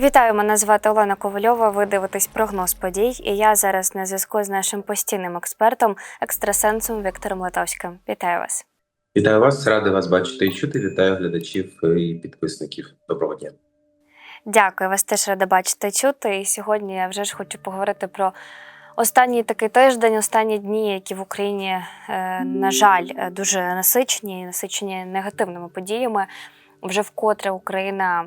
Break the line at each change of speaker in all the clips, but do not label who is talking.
Вітаю, мене звати Олена Ковальова. Ви дивитесь прогноз подій, і я зараз на зв'язку з нашим постійним експертом, екстрасенсом Віктором Литовським. Вітаю вас.
Вітаю вас, радий вас бачити і чути. Вітаю глядачів і підписників. Доброго дня.
Дякую, вас теж рада бачити і чути. І сьогодні я вже ж хочу поговорити про останній такий тиждень, останні дні, які в Україні, е, на жаль, дуже насичені, насичені негативними подіями. Вже вкотре Україна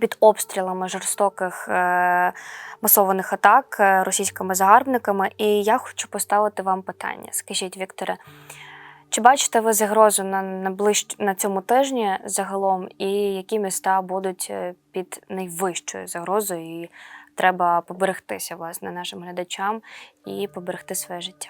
під обстрілами жорстоких е, масованих атак е, російськими загарбниками. І я хочу поставити вам питання. Скажіть, Вікторе, чи бачите ви загрозу на, на, ближ... на цьому тижні загалом, і які міста будуть е, під найвищою загрозою? І треба поберегтися власне нашим глядачам і поберегти своє життя.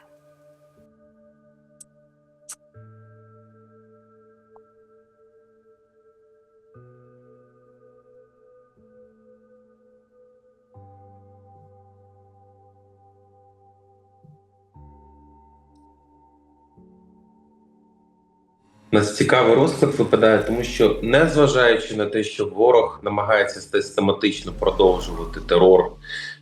У нас цікавий розклад випадає, тому що незважаючи на те, що ворог намагається систематично продовжувати терор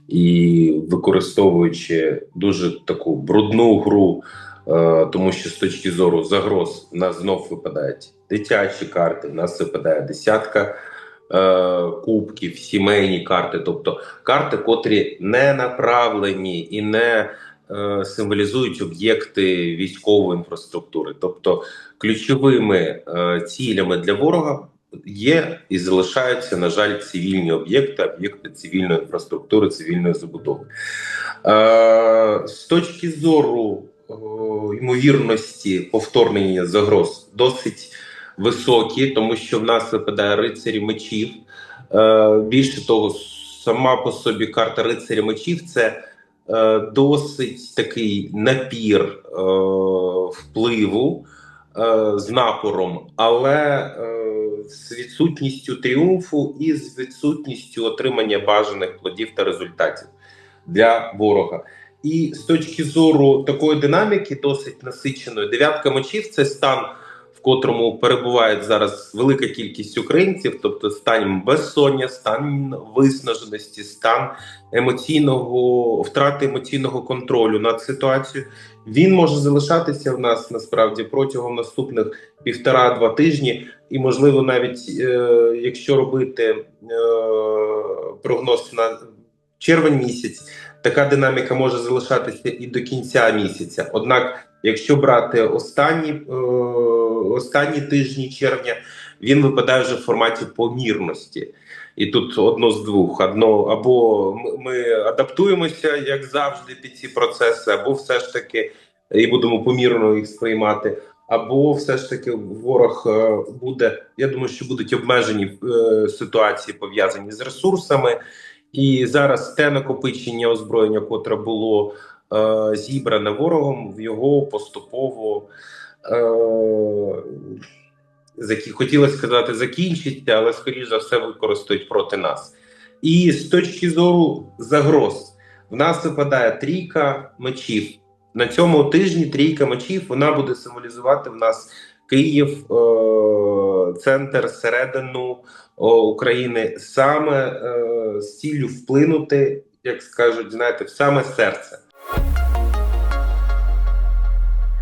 і використовуючи дуже таку брудну гру, е, тому що з точки зору загроз в нас знов випадають дитячі карти, в нас випадає десятка е, кубків, сімейні карти, тобто карти, котрі не направлені і не символізують об'єкти військової інфраструктури, тобто ключовими е, цілями для ворога є і залишаються, на жаль, цивільні об'єкти, об'єкти цивільної інфраструктури, цивільної забудови. Е, з точки зору е, ймовірності повторнення загроз досить високі, тому що в нас випадає рицарі мечів. Е, більше того, сама по собі карта рицаря мечів це е, досить такий напір е, впливу е, з напором, але е, з відсутністю тріумфу і з відсутністю отримання бажаних плодів та результатів для ворога. І з точки зору такої динаміки, досить насиченої, дев'ятка мечів це стан, в котрому перебувають зараз велика кількість українців, тобто стан безсоння, стан виснаженості, стан емоційного втрати емоційного контролю над ситуацією. Він може залишатися в нас насправді протягом наступних півтора-два тижні, і можливо, навіть е, якщо робити е, прогноз на червень місяць, така динаміка може залишатися і до кінця місяця. Однак, якщо брати останні, е, останні тижні червня, він випадає вже в форматі помірності. І тут одно з двох: одно або ми- адаптуємося, як завжди, під ці процеси, або все ж таки і будемо помірно їх сприймати. Або все ж таки ворог е, буде. Я думаю, що будуть обмежені е, ситуації пов'язані з ресурсами, і зараз те накопичення озброєння, котре було е, зібране ворогом, в його поступово е, хотілося сказати, закінчиться, але скоріш за все використають проти нас. І з точки зору загроз, в нас випадає трійка мечів. На цьому тижні трійка мечів вона буде символізувати в нас Київ, е, центр середину України, саме е, з ціллю вплинути, як скажуть, знаєте, в саме серце.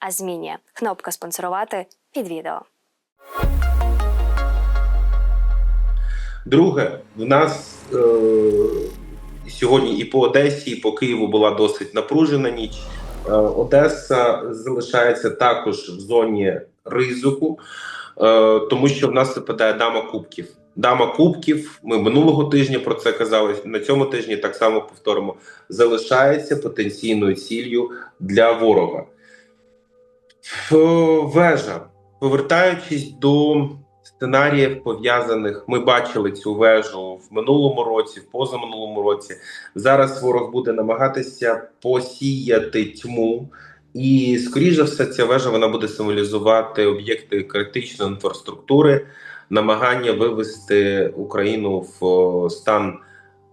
а змінює. Кнопка спонсорувати під відео.
Друге, в нас е, сьогодні і по Одесі, і по Києву була досить напружена ніч. Е, Одеса залишається також в зоні ризику, е, тому що в нас випадає дама кубків. Дама кубків. Ми минулого тижня про це казали. На цьому тижні так само повторимо. Залишається потенційною ціллю для ворога. Е, Вежа, повертаючись до сценаріїв пов'язаних. Ми бачили цю вежу в минулому році, в позаминулому році. Зараз ворог буде намагатися посіяти тьму. І, скоріш за все, ця вежа вона буде символізувати об'єкти критичної інфраструктури, намагання вивести Україну в стан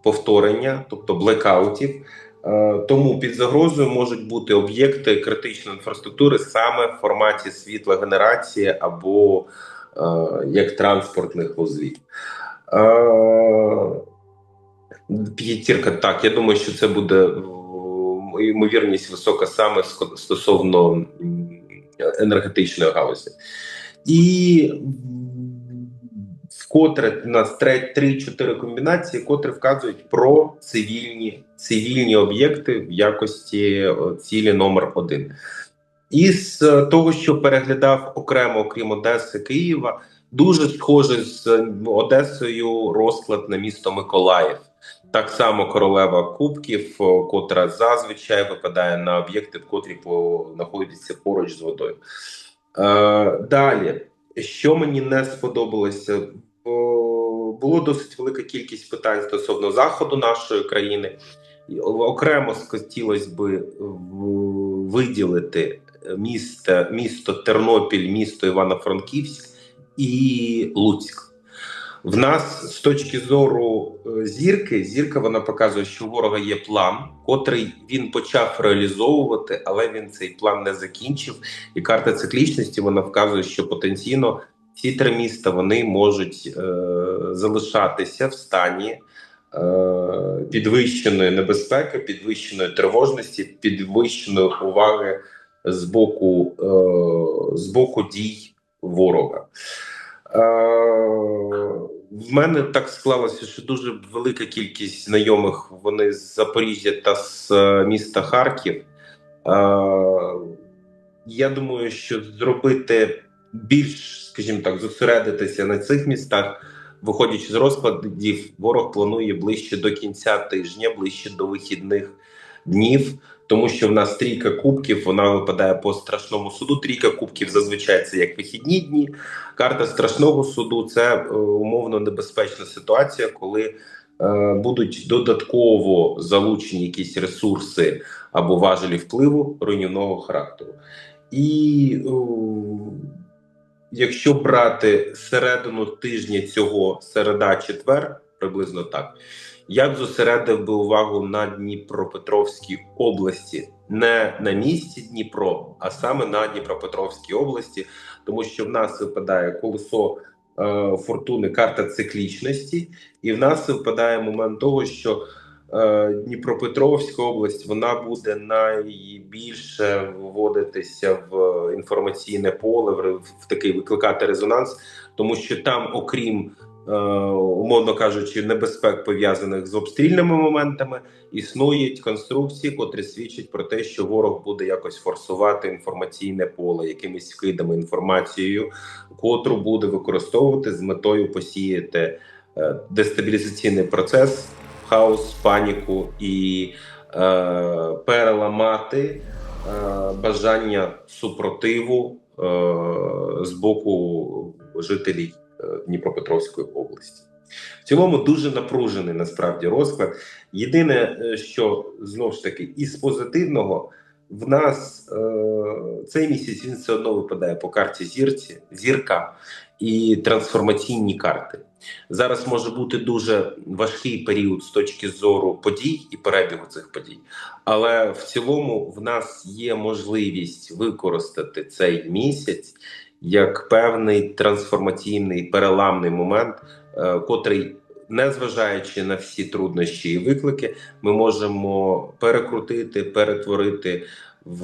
повторення, тобто блекаутів. Е, Тому під загрозою можуть бути об'єкти критичної інфраструктури саме в форматі світлогенерації або е, як транспортних вузлів. Е, П'ятірка, так, я думаю, що це буде ймовірність висока саме стосовно енергетичної галузі. І вкотре у нас 3-4 комбінації, котрі вказують про цивільні, цивільні об'єкти в якості цілі номер один. Із е, того, що переглядав окремо, окрім Одеси, Києва, дуже схоже з е, Одесою розклад на місто Миколаїв. Так само королева кубків, котра зазвичай випадає на об'єкти, в котрі по, знаходяться поруч з водою. Е, далі, що мені не сподобалося, було досить велика кількість питань стосовно заходу нашої країни. Окремо хотілося би виділити місто, місто Тернопіль, місто Івано-Франківськ і Луцьк. В нас з точки зору е, зірки, зірка вона показує, що у ворога є план, котрий він почав реалізовувати, але він цей план не закінчив. І карта циклічності вона вказує, що потенційно ці три міста вони можуть е, залишатися в стані е, підвищеної небезпеки, підвищеної тривожності, підвищеної уваги з боку, е, з боку дій ворога. Е, в мене так склалося, що дуже велика кількість знайомих вони з Запоріжжя та з е, міста Харків. Е, я думаю, що зробити більш, скажімо так, зосередитися на цих містах, виходячи з розкладів, ворог планує ближче до кінця тижня, ближче до вихідних днів. Тому що в нас трійка кубків, вона випадає по страшному суду. Трійка кубків зазвичай це як вихідні дні. Карта страшного суду це е, умовно небезпечна ситуація, коли е, будуть додатково залучені якісь ресурси або важелі впливу руйнівного характеру. І е, якщо брати середину тижня цього середа-четвер, приблизно так, я б зосередив би увагу на Дніпропетровській області, не на місті Дніпро, а саме на Дніпропетровській області, тому що в нас випадає колесо е, фортуни, карта циклічності, і в нас випадає момент того, що Дніпропетровська область вона буде найбільше вводитися в інформаційне поле, в, такий викликати резонанс, тому що там, окрім е, умовно кажучи, небезпек пов'язаних з обстрільними моментами, існують конструкції, котрі свідчать про те, що ворог буде якось форсувати інформаційне поле якимись вкидами інформацією, котру буде використовувати з метою посіяти е, дестабілізаційний процес, хаос, паніку і е, переламати е, бажання супротиву е, з боку жителів е, Дніпропетровської області. В цілому дуже напружений насправді розклад. Єдине, е, що знову ж таки, із позитивного, в нас е, цей місяць він все одно випадає по карті зірці, зірка і трансформаційні карти. Зараз може бути дуже важкий період з точки зору подій і перебігу цих подій, але в цілому в нас є можливість використати цей місяць як певний трансформаційний переламний момент, е, котрий, незважаючи на всі труднощі і виклики, ми можемо перекрутити, перетворити в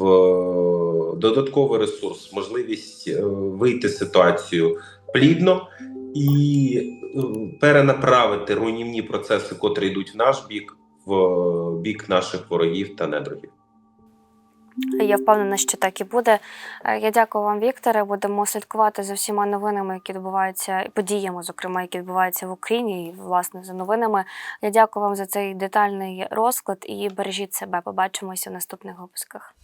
додатковий ресурс, можливість е, вийти з ситуацію плідно і е, перенаправити руйнівні процеси, котрі йдуть в наш бік, в бік наших ворогів та недругів.
Я впевнена, що так і буде. Е, Я дякую вам, Вікторе. Будемо слідкувати за всіма новинами, які відбуваються, і подіями, зокрема, які відбуваються в Україні, і власне за новинами. Я дякую вам за цей детальний розклад і бережіть себе. Побачимося в наступних випусках.